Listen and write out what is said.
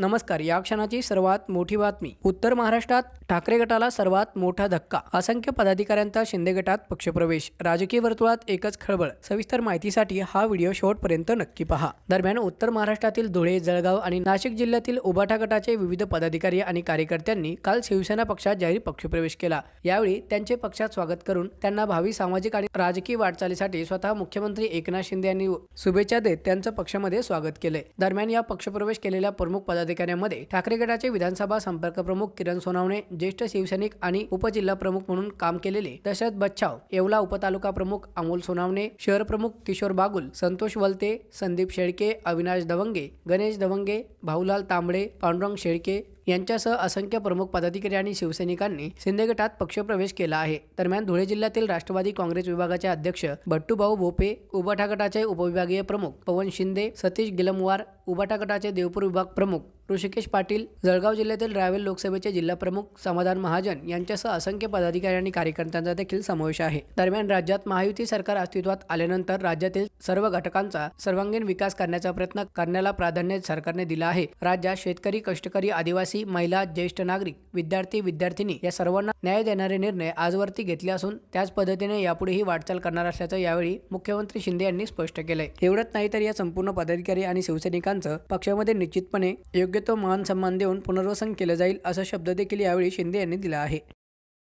नमस्कार या क्षणाची सर्वात मोठी बातमी. उत्तर महाराष्ट्रात ठाकरे गटाला सर्वात मोठा धक्का. असंख्य पदाधिकाऱ्यांचा शिंदे गटात पक्षप्रवेश. राजकीय वर्तुळात एकच खळबळ. सविस्तर माहितीसाठी हा व्हिडिओ शेवटपर्यंत नक्की पहा. दरम्यान उत्तर महाराष्ट्रातील धुळे जळगाव आणि नाशिक जिल्ह्यातील उबाठा गटाचे विविध पदाधिकारी आणि कार्यकर्त्यांनी काल शिवसेना पक्षात जाहीर पक्षप्रवेश केला. यावेळी त्यांचे पक्षात स्वागत करून त्यांना भावी सामाजिक आणि राजकीय वाटचालीसाठी स्वतः मुख्यमंत्री एकनाथ शिंदे यांनी शुभेच्छा देत त्यांचं पक्षामध्ये स्वागत केले. दरम्यान या पक्षप्रवेश केलेल्या प्रमुख पदाधिकाऱ्यांमध्ये ठाकरे गटाचे विधानसभा संपर्क प्रमुख किरण सोनावणे ज्येष्ठ शिवसैनिक आणि उपजिल्हा प्रमुख म्हणून काम केलेले दशरथ बच्छाव येवला उपतालुका प्रमुख अमोल सोनावणे शहर प्रमुख किशोर बागुल संतोष वलते संदीप शेळके अविनाश दवंगे गणेश दवंगे भाऊलाल तांबडे पांडुरंग शेळके यांच्यासह असंख्य प्रमुख पदाधिकारी आणि शिवसैनिकांनी शिंदे गटात पक्षप्रवेश केला आहे. दरम्यान धुळे जिल्ह्यातील राष्ट्रवादी काँग्रेस विभागाचे अध्यक्ष भट्टूभाऊ भोपे उबाठा गटाचे उपविभागीय प्रमुख पवन शिंदे सतीश गिलमवार उबाठा गटाचे देवपूर विभाग प्रमुख ऋषिकेश पाटील जळगाव जिल्ह्यातील रावेल लोकसभेचे जिल्हाप्रमुख समाधान महाजन यांच्यासह असंख्य पदाधिकारी आणि कार्यकर्त्यांचा देखील समावेश आहे. दरम्यान राज्यात महायुती सरकार अस्तित्वात आल्यानंतर राज्यातील सर्व घटकांचा सर्वांगीण विकास करण्याचा प्रयत्न करण्याला प्राधान्य सरकारने दिला आहे. राज्यात शेतकरी कष्टकरी आदिवासी महिला ज्येष्ठ नागरिक विद्यार्थी विद्यार्थिनी या सर्वांना न्याय देणारे निर्णय आजवरती घेतले असून त्याच पद्धतीने यापुढेही वाटचाल करणार असल्याचं यावेळी मुख्यमंत्री शिंदे यांनी स्पष्ट केलंय. एवढंच नाही तर या संपूर्ण पदाधिकारी आणि शिवसैनिकांचं पक्षामध्ये निश्चितपणे योग्य योग्य तो मान सन्मान देऊन पुनर्वसन केलं जाईल असा शब्द देखील यावेळी शिंदे यांनी दिला आहे.